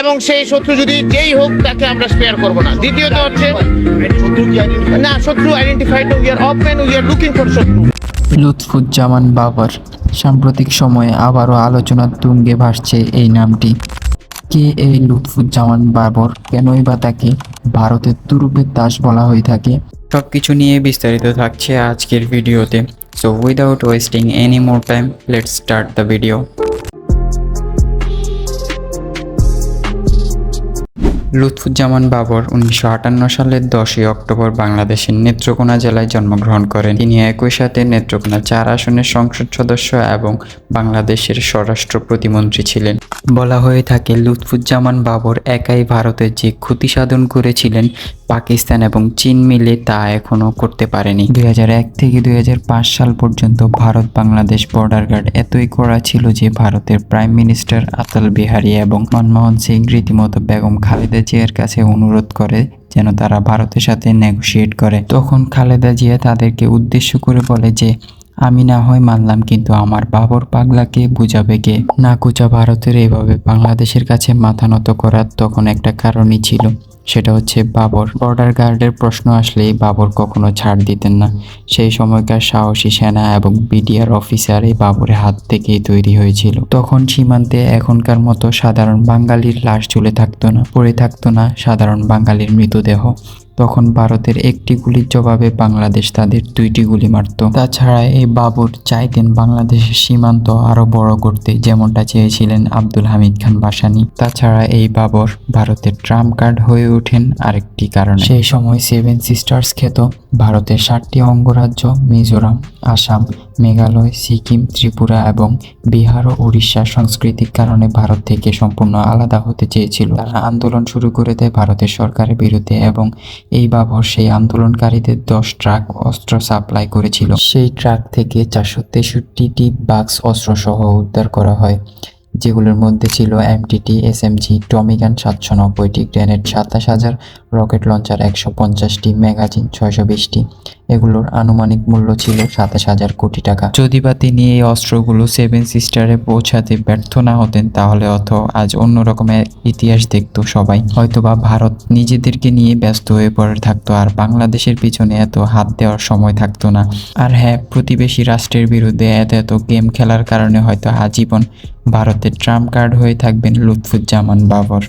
এবং সেই শত্রু যদি যেই হোক তাকে আমরা স্পেয়ার করব না। দ্বিতীয়ত হচ্ছে না শত্রু identified we are open we are looking for শত্রু। লুৎফুজ্জামান বাবর সাম্প্রতিক সময়ে আবারও আলোচনার তুঙ্গে ভাসছে এই নামটি। কে এই লুৎফুজ্জামান বাবর? কেনই বা তাকে ভারতের তুরুপের দাস বলা হয়ে থাকে? সব কিছু নিয়ে বিস্তারিত থাকছে আজকের ভিডিওতে। So without wasting any more time let's start the video Lutfuzzaman Babar উনিশশো আটান্ন সালের দশই অক্টোবর বাংলাদেশের নেত্রকোনা জেলায় জন্মগ্রহণ করেন। তিনি একই সাথে নেত্রকোনা চার আসনের সংসদ সদস্য এবং বাংলাদেশের স্বরাষ্ট্র প্রতিমন্ত্রী ছিলেন। বলা হয়ে থাকে, লুৎফুজ্জামান বাবর একাই ভারতের যে ক্ষতি সাধন করেছিলেন পাকিস্তান এবং চীন মিলে তা এখনও করতে পারেনি। দুই হাজার এক থেকে দুই হাজার পাঁচ সাল পর্যন্ত ভারত বাংলাদেশ বর্ডার গার্ড এতই করা ছিল যে ভারতের প্রাইম মিনিস্টার আতাল বিহারী এবং মনমোহন সিং রীতিমতো বেগম খালেদা জিয়ার কাছে অনুরোধ করে যেন তারা ভারতের সাথে নেগোসিয়েট করে। তখন খালেদা জিয়া তাদেরকে উদ্দেশ্য করে বলে যে, আমি না হয় মানলাম কিন্তু আমার বাবর পাগলাকে বুঝাবে কে? না কুচা ভারতের এভাবে বাংলাদেশের কাছে মাথা নত করার তখন একটা কারণই ছিল। সেটা হচ্ছে বাবর। বর্ডার গার্ডের প্রশ্ন আসলেই বাবর কখনো ছাড় দিতেন না। সেই সময়কার সাহসী সেনা এবং বিডিআর অফিসার এই বাবরের হাত থেকেই তৈরি হয়েছিল। তখন সীমান্তে এখনকার মতো সাধারণ বাঙালির লাশ ঝুলে থাকতো না, পড়ে থাকতো না সাধারণ বাঙালির মৃতদেহ। তখন ভারতের একটি গুলির জবাবে বাংলাদেশ তাদের দুইটি গুলি মারত। তাছাড়া এই বাবর চাইতেন বাংলাদেশের সীমান্ত আরও বড় করতে, যেমনটা চেয়েছিলেন আব্দুল হামিদ খান বাসানি। তাছাড়া এই বাবর ভারতের ট্রাম্প কার্ড হয়ে ওঠেন আরেকটি কারণ। সেই সময় সেভেন সিস্টার্স খ্যাত ভারতের সাতটি অঙ্গরাজ্য, মিজোরাম, আসাম, মেঘালয়, সিকিম, ত্রিপুরা এবং বিহার ও উড়িষ্যার সাংস্কৃতিক কারণে ভারত থেকে সম্পূর্ণ আলাদা হতে চেয়েছিল। তারা আন্দোলন শুরু করে দেয় ভারতের সরকারের বিরুদ্ধে এবং এই বাবর সেই আন্দোলনকারীদের দশ ট্রাক অস্ত্র সাপ্লাই করেছিল। সেই ট্রাক থেকে চারশো তেষট্টিটি বাক্স অস্ত্রসহ উদ্ধার করা হয়। যেগুলোর মধ্যে ছিল এমটিটি এসএমজি টমিগান সাতশো নব্বইটি গ্রেনেড সাতাশ হাজার রকেট লঞ্চার একশো পঞ্চাশটি ম্যাগাজিন ছয়শো বিশটি এগুলোর আনুমানিক মূল্য ছিল সাতাশ হাজার কোটি টাকা। যদি বা তিনি এই অস্ত্রগুলো সেভেন সিস্টারে পৌঁছাতে ব্যর্থ না হতেন, তাহলে অথ আজ অন্য রকমের ইতিহাস দেখতো সবাই। হয়তোবা ভারত নিজেদেরকে নিয়ে ব্যস্ত হয়ে পড়ে থাকতো আর বাংলাদেশের পিছনে এত হাত দেওয়ার সময় থাকতো না। আর হ্যাঁ প্রতিবেশী রাষ্ট্রের বিরুদ্ধে এত এত গেম খেলার কারণে হয়তো আজীবন ভারতের ট্রাম্প কার্ড হয়ে থাকবেন লুৎফুজ্জামান বাবর।